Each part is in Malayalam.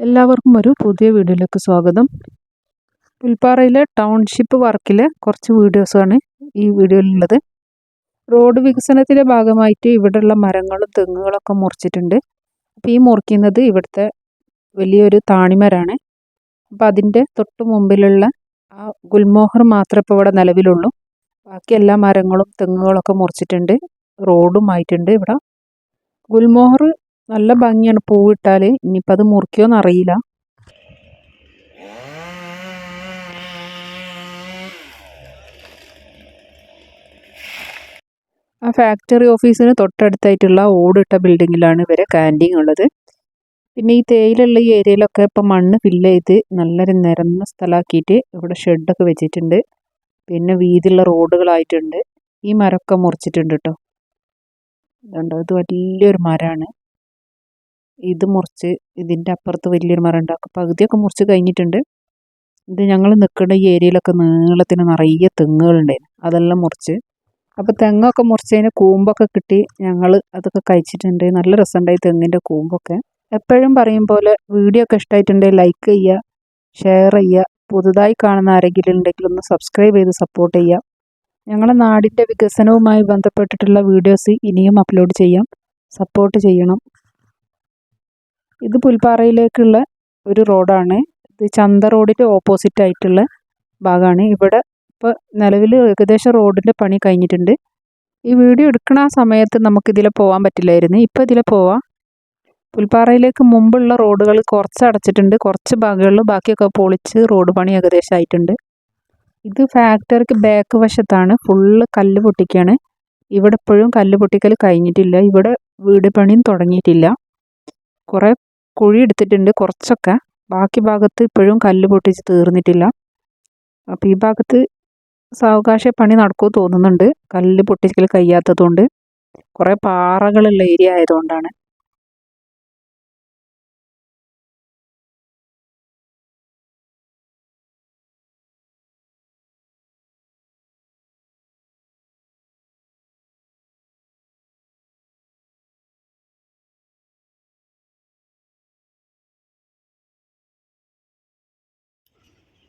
എല്ലാവർക്കും ഒരു പുതിയ വീഡിയോയിലേക്ക് സ്വാഗതം. പുൽപ്പാറയിലെ ടൗൺഷിപ്പ് വർക്കിലെ കുറച്ച് വീഡിയോസാണ് ഈ വീഡിയോയിലുള്ളത്. റോഡ് വികസനത്തിന്റെ ഭാഗമായിട്ട് ഇവിടെയുള്ള മരങ്ങളും തെങ്ങുകളൊക്കെ മുറിച്ചിട്ടുണ്ട്. അപ്പോൾ ഈ മുറിക്കുന്നത് ഇവിടുത്തെ വലിയൊരു താണിമരാണ്. അപ്പോൾ അതിന്റെ തൊട്ട് മുമ്പിലുള്ള ആ ഗുൽമോഹർ മാത്രമേ ഇപ്പോൾ ഇവിടെ നിലവിലുള്ളൂ. ബാക്കി എല്ലാ മരങ്ങളും തെങ്ങുകളൊക്കെ മുറിച്ചിട്ടുണ്ട്. റോഡും ആയിട്ടുണ്ട് ഇവിടെ. ഗുൽമോഹർ നല്ല ഭംഗിയാണ് പൂവിട്ടാൽ ഇനിയിപ്പോൾ അത് മുറിക്കുമോ അറിയില്ല. ആ ഫാക്ടറി ഓഫീസിന് തൊട്ടടുത്തായിട്ടുള്ള ഓടിട്ട ബിൽഡിങ്ങിലാണ് ഇവരെ ക്യാന്റീൻ ഉള്ളത്. പിന്നെ ഈ തേയിലുള്ള ഈ ഏരിയയിലൊക്കെ ഇപ്പം മണ്ണ് ഫില്ല് ചെയ്ത് നല്ലൊരു നിരന്ന സ്ഥലമാക്കിയിട്ട് ഇവിടെ ഷെഡൊക്കെ വെച്ചിട്ടുണ്ട്. പിന്നെ വീതിയുള്ള റോഡുകളായിട്ടുണ്ട്. ഈ മരമൊക്കെ മുറിച്ചിട്ടുണ്ട് കേട്ടോ ഇതുണ്ടോ ഇത് വലിയൊരു മരമാണ്. ഇത് മുറിച്ച് ഇതിന്റെ അപ്പുറത്ത് വലിയൊരു മരം ഉണ്ടാക്കും പകുതിയൊക്കെ മുറിച്ച് കഴിഞ്ഞിട്ടുണ്ട്. ഇത് ഞങ്ങൾ നിൽക്കുന്ന ഈ ഏരിയയിലൊക്കെ നീളത്തിന് നിറയെ തെങ്ങുകളുണ്ടായിരുന്നു. അതെല്ലാം മുറിച്ച്. അപ്പോൾ തെങ്ങൊക്കെ മുറിച്ചതിന് കൂമ്പൊക്കെ കിട്ടി. ഞങ്ങൾ അതൊക്കെ കഴിച്ചിട്ടുണ്ട്. നല്ല രസമുണ്ടായി തെങ്ങിന്റെ കൂമ്പൊക്കെ. എപ്പോഴും പറയും പോലെ വീഡിയോ ഒക്കെ ഇഷ്ടമായിട്ടുണ്ടെങ്കിൽ ലൈക്ക് ചെയ്യുക ഷെയർ ചെയ്യുക. പുതുതായി കാണുന്ന ആരെങ്കിലും ഉണ്ടെങ്കിൽ ഒന്ന് സബ്സ്ക്രൈബ് ചെയ്ത് സപ്പോർട്ട് ചെയ്യുക. ഞങ്ങളുടെ നാടിന്റെ വികസനവുമായി ബന്ധപ്പെട്ടിട്ടുള്ള വീഡിയോസ് ഇനിയും അപ്ലോഡ് ചെയ്യാം. സപ്പോർട്ട് ചെയ്യണം. ഇത് പുൽപ്പാറയിലേക്കുള്ള ഒരു റോഡാണ്. ഇത് ചന്ത റോഡിന്റെ ഓപ്പോസിറ്റ് ആയിട്ടുള്ള ഭാഗമാണ് ഇവിടെ ഇപ്പോൾ നിലവിൽ ഏകദേശം റോഡിന്റെ പണി കഴിഞ്ഞിട്ടുണ്ട്. ഈ വീഡിയോ എടുക്കുന്ന ആ സമയത്ത് നമുക്ക് ഇതിൽ പോകാൻ പറ്റില്ലായിരുന്നു. ഇപ്പോൾ ഇതിലെ പോവാം. പുൽപ്പാറയിലേക്ക് മുമ്പുള്ള റോഡുകൾ കുറച്ച് അടച്ചിട്ടുണ്ട്. കുറച്ച് ഭാഗങ്ങളിൽ ബാക്കിയൊക്കെ പൊളിച്ച് റോഡ് പണി ഏകദേശം ആയിട്ടുണ്ട്. ഇത് ഫാക്ടറിക്ക് ബാക്ക് വശത്താണ്. ഫുള്ള് കല്ല് പൊട്ടിക്കുകയാണ് ഇവിടെ ഇപ്പോഴും കല്ല് പൊട്ടിക്കൽ കഴിഞ്ഞിട്ടില്ല. ഇവിടെ വീട് പണിയും തുടങ്ങിയിട്ടില്ല. കുറേ കുഴി എടുത്തിട്ടുണ്ട് കുറച്ചൊക്കെ. ബാക്കി ഭാഗത്ത് ഇപ്പോഴും കല്ല് പൊട്ടിച്ച് തീർന്നിട്ടില്ല. അപ്പോൾ ഈ ഭാഗത്ത് സാവകാശ പണി നടക്കുമോ തോന്നുന്നുണ്ട്. കല്ല് പൊട്ടിക്കൽ കഴിയാത്തതുകൊണ്ട്. കുറേ പാറകളുള്ള ഏരിയ ആയതുകൊണ്ടാണ്.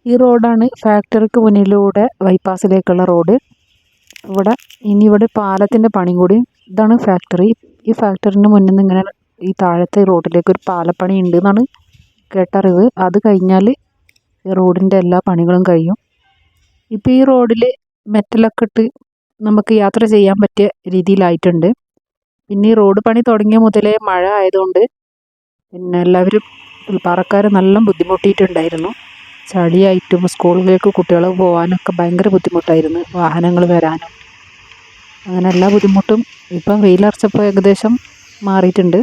ഈ റോഡാണ് ഫാക്ടറിക്ക് മുന്നിലൂടെ ബൈപ്പാസിലേക്കുള്ള റോഡ്. ഇവിടെ ഇനി ഇവിടെ പാലത്തിന്റെ പണി കൂടി ഇതാണ് ഫാക്ടറി. ഈ ഫാക്ടറിന്റെ മുന്നിൽ നിന്ന് ഇങ്ങനെ ഈ താഴത്തെ റോഡിലേക്ക് ഒരു പാലപ്പണി ഉണ്ട് എന്നാണ് കേട്ടറിവ്. അത് കഴിഞ്ഞാൽ ഈ റോഡിന്റെ എല്ലാ പണികളും കഴിയും. ഇപ്പോൾ ഈ റോഡിൽ മെറ്റലൊക്കെ ഇട്ട് നമുക്ക് യാത്ര ചെയ്യാൻ പറ്റിയ രീതിയിലായിട്ടുണ്ട്. പിന്നെ ഈ റോഡ് പണി തുടങ്ങിയ മുതലേ മഴ ആയതുകൊണ്ട് പിന്നെ എല്ലാവരും പാറക്കാർ നല്ല ബുദ്ധിമുട്ടിയിട്ടുണ്ടായിരുന്നു. ചളിയായിട്ടും സ്കൂളിലേക്ക് കുട്ടികൾ പോകാനൊക്കെ ഭയങ്കര ബുദ്ധിമുട്ടായിരുന്നു വാഹനങ്ങൾ വരാനും. അങ്ങനെ എല്ലാ ബുദ്ധിമുട്ടും ഇപ്പം വെയിലറച്ചപ്പോൾ ഏകദേശം മാറിയിട്ടുണ്ട്.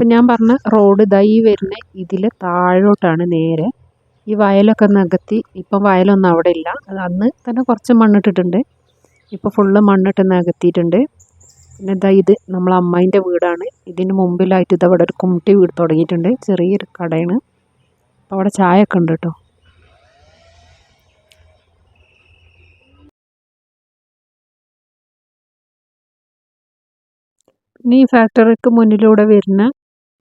ഇപ്പം ഞാൻ പറഞ്ഞ റോഡ് ഇതാ ഈ വരുന്ന ഇതിൽ താഴോട്ടാണ് നേരെ. ഈ വയലൊക്കെ നികത്തി ഇപ്പം വയലൊന്നും അവിടെ ഇല്ല. അന്ന് തന്നെ കുറച്ച് മണ്ണിട്ടിട്ടുണ്ട്. ഇപ്പോൾ ഫുള്ള് മണ്ണിട്ട് നികത്തിയിട്ടുണ്ട് പിന്നെ ഇതാ ഇത് നമ്മളെ അമ്മായിന്റെ വീടാണ്. ഇതിന് മുമ്പിലായിട്ട് ഇത് അവിടെ ഒരു കുമിട്ടി വീട് തുടങ്ങിയിട്ടുണ്ട്. ചെറിയൊരു കടയാണ്. അപ്പോൾ അവിടെ ചായ ഒക്കെ ഉണ്ട് കേട്ടോ. പിന്നെ ഈ ഫാക്ടറിക്ക് മുന്നിലൂടെ വരുന്ന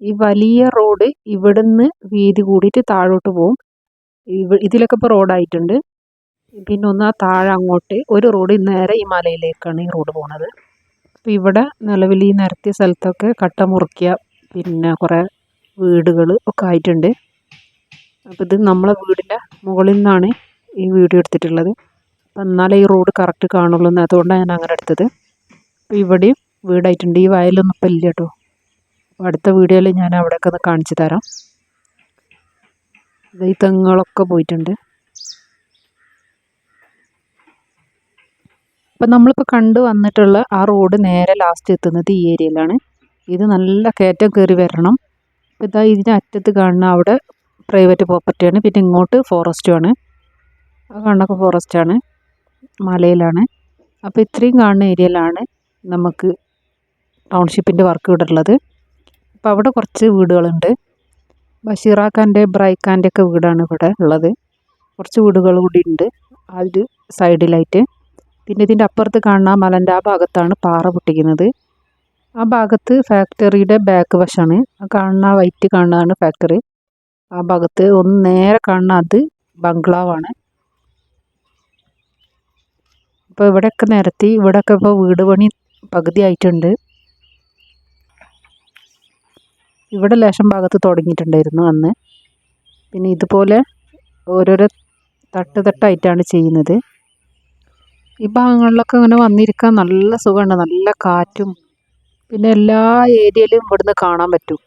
ഈ വലിയ റോഡ് ഇവിടുന്ന് വീതി കൂടിയിട്ട് താഴോട്ട് പോകും ഇതിലൊക്കെ ഇപ്പോൾ റോഡായിട്ടുണ്ട്. പിന്നെ ഒന്ന് ആ താഴെ അങ്ങോട്ട് ഒരു റോഡ് നേരെ ഈ മലയിലേക്കാണ് ഈ റോഡ് പോകുന്നത് അപ്പോൾ ഇവിടെ നിലവിൽ ഈ നിരത്തിയ സ്ഥലത്തൊക്കെ കട്ട മുറിക്കുക പിന്നെ കുറേ വീടുകൾ ഒക്കെ ആയിട്ടുണ്ട്. അപ്പോൾ ഇത് നമ്മളെ വീടിന്റെ മുകളിൽ നിന്നാണ് ഈ വീഡിയോ എടുത്തിട്ടുള്ളത്. അപ്പം എന്നാലേ ഈ റോഡ് കറക്റ്റ് കാണുള്ളൂ അതുകൊണ്ടാണ് ഞാൻ അങ്ങനെ എടുത്തത്. അപ്പോൾ ഇവിടെയും വീടായിട്ടുണ്ട്. ഈ വയലൊന്നും ഇപ്പം ഇല്ല കേട്ടോ. അടുത്ത വീഡിയോയിൽ ഞാൻ അവിടെയൊക്കെ ഒന്ന് കാണിച്ചു തരാം. ഈ തെങ്ങുകളൊക്കെ പോയിട്ടുണ്ട്. അപ്പം നമ്മളിപ്പോൾ കണ്ടു വന്നിട്ടുള്ള ആ റോഡ് നേരെ ലാസ്റ്റ് എത്തുന്നത് ഈ ഏരിയയിലാണ് ഇത് നല്ല കയറ്റം കയറി വരണം. ഇതാ ഇതിന്റെ അറ്റത്ത് കാണുന്ന അവിടെ പ്രൈവറ്റ് പ്രോപ്പർട്ടിയാണ് പിന്നെ ഇങ്ങോട്ട് ഫോറസ്റ്റുമാണ് ആ കാണുന്നൊക്കെ ഫോറസ്റ്റാണ് മലയിലാണ്. അപ്പോൾ ഇത്രയും കാണുന്ന ഏരിയയിലാണ് നമുക്ക് ടൗൺഷിപ്പിന്റെ വർക്ക് ഇവിടെ ഉള്ളത്. അപ്പോൾ അവിടെ കുറച്ച് വീടുകളുണ്ട്. ബഷീറാഖാന്റെ ബ്രൈഖാന്റെ ഒക്കെ വീടാണ് ഇവിടെ ഉള്ളത്. കുറച്ച് വീടുകൾ കൂടി ഉണ്ട് ആ ഒരു സൈഡിലായിട്ട്. പിന്നെ ഇതിന്റെ അപ്പുറത്ത് കാണുന്ന മലന്റെ ആ ഭാഗത്താണ് പാറ പൊട്ടിക്കുന്നത്. ആ ഭാഗത്ത് ഫാക്ടറിയുടെ ബാക്ക് വശമാണ്. ആ കാണുന്ന വൈറ്റ് കാണുന്നതാണ് ഫാക്ടറി ആ ഭാഗത്ത് ഒന്ന് നേരെ കാണുന്ന അത് ബംഗ്ലാവാണ്. അപ്പോൾ ഇവിടെയൊക്കെ നിരത്തി ഇവിടെയൊക്കെ ഇപ്പോൾ വീട് പണി പകുതി ആയിട്ടുണ്ട് ഇവിടെ ലേശം ഭാഗത്ത് തുടങ്ങിയിട്ടുണ്ടായിരുന്നു അന്ന്. പിന്നെ ഇതുപോലെ ഓരോരോ തട്ട് തട്ടായിട്ടാണ് ചെയ്യുന്നത്. ഈ ഭാഗങ്ങളിലൊക്കെ ഇങ്ങനെ വന്നിരിക്കാൻ നല്ല സുഖമുണ്ട്. നല്ല കാറ്റും പിന്നെ എല്ലാ ഏരിയയിലും ഇവിടുന്ന് കാണാൻ പറ്റും.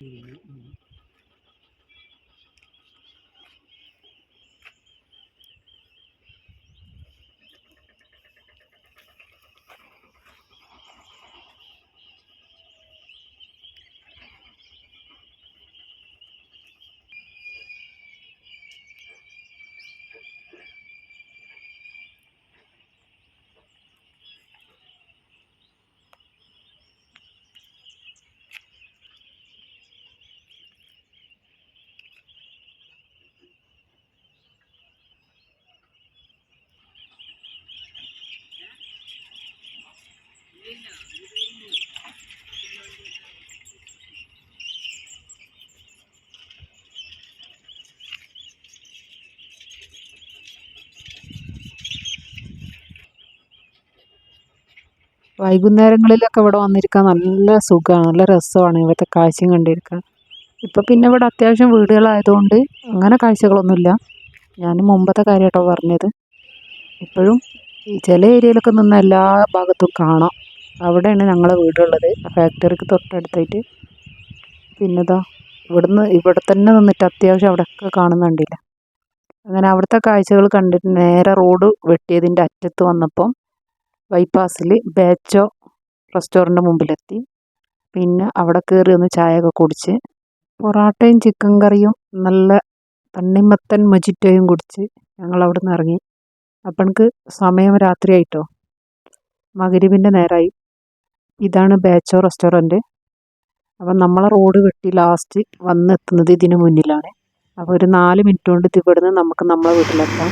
ซี വൈകുന്നേരങ്ങളിലൊക്കെ ഇവിടെ വന്നിരിക്കാൻ നല്ല സുഖമാണ് നല്ല രസമാണ് ഇവിടുത്തെ കാഴ്ചയും കണ്ടിരിക്കാൻ. ഇപ്പം പിന്നെ ഇവിടെ അത്യാവശ്യം വീടുകളായതുകൊണ്ട് അങ്ങനെ കാഴ്ചകളൊന്നുമില്ല. ഞാൻ മുമ്പത്തെ കാര്യമായിട്ടോ പറഞ്ഞത്. ഇപ്പോഴും ഈ ചില ഏരിയയിലൊക്കെ നിന്ന് എല്ലാ ഭാഗത്തും കാണാം. അവിടെയാണ് ഞങ്ങളെ വീടുള്ളത്. ഫാക്ടറിക്ക് തൊട്ടടുത്തായിട്ട്. പിന്നെ ഇതാ ഇവിടുന്ന് ഇവിടെ തന്നെ നിന്നിട്ട് അത്യാവശ്യം അവിടെയൊക്കെ കാണുന്നുണ്ടില്ല അങ്ങനെ അവിടുത്തെ കാഴ്ചകൾ കണ്ടിട്ട് നേരെ റോഡ് വെട്ടിയതിന്റെ അറ്റത്ത് വന്നപ്പം ബൈപ്പാസിൽ ബേച്ചോ റെസ്റ്റോറന്റ് മുമ്പിലെത്തി. പിന്നെ അവിടെ കയറി ഒന്ന് ചായയൊക്കെ കുടിച്ച് പൊറോട്ടയും ചിക്കൻ കറിയും നല്ല തണ്ണിമത്തൻ മൊജിറ്റോയും കുടിച്ച് ഞങ്ങൾ അവിടെ നിന്ന് ഇറങ്ങി. അപ്പം എനിക്ക് സമയം രാത്രിയായിട്ടോ? മകരുവിന്റെ നേരമായി ഇതാണ് ബേച്ചോ റെസ്റ്റോറന്റ് അപ്പം നമ്മളെ റോഡ് കെട്ടി ലാസ്റ്റ് വന്നെത്തുന്നത് ഇതിന് മുന്നിലാണ്. അപ്പോൾ ഒരു നാല് മിനിറ്റ് കൊണ്ട് ഇവിടുന്ന് നമുക്ക് നമ്മളെ വീട്ടിലെത്താം.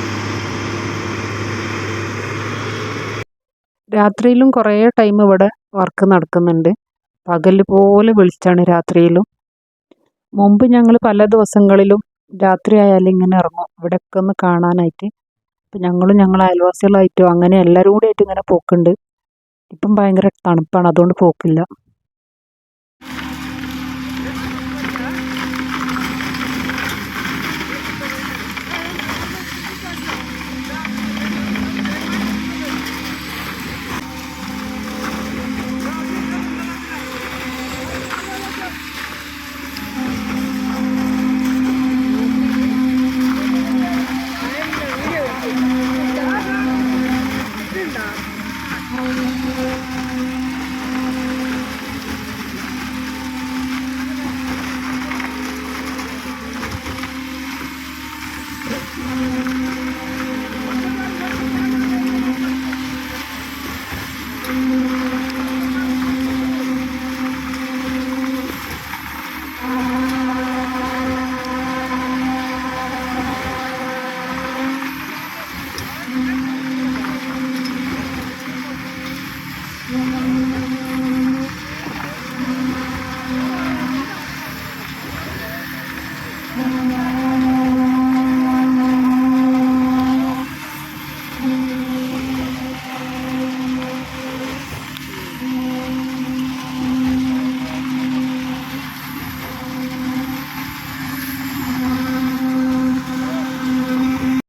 രാത്രിയിലും കുറേ ടൈം ഇവിടെ വർക്ക് നടക്കുന്നുണ്ട്. പകൽ പോലെ വിളിച്ചാണ് രാത്രിയിലും. മുമ്പ് ഞങ്ങൾ പല ദിവസങ്ങളിലും രാത്രി ആയാലും ഇങ്ങനെ ഇറങ്ങും. ഇവിടെയൊക്കെ ഒന്ന് കാണാനായിട്ട്. അപ്പം ഞങ്ങളും ഞങ്ങൾ അയൽവാസികളായിട്ടും അങ്ങനെ എല്ലാവരും കൂടി ആയിട്ട് ഇങ്ങനെ പോക്കുണ്ട്. ഇപ്പം ഭയങ്കര തണുപ്പാണ്. അതുകൊണ്ട് പോക്കില്ല.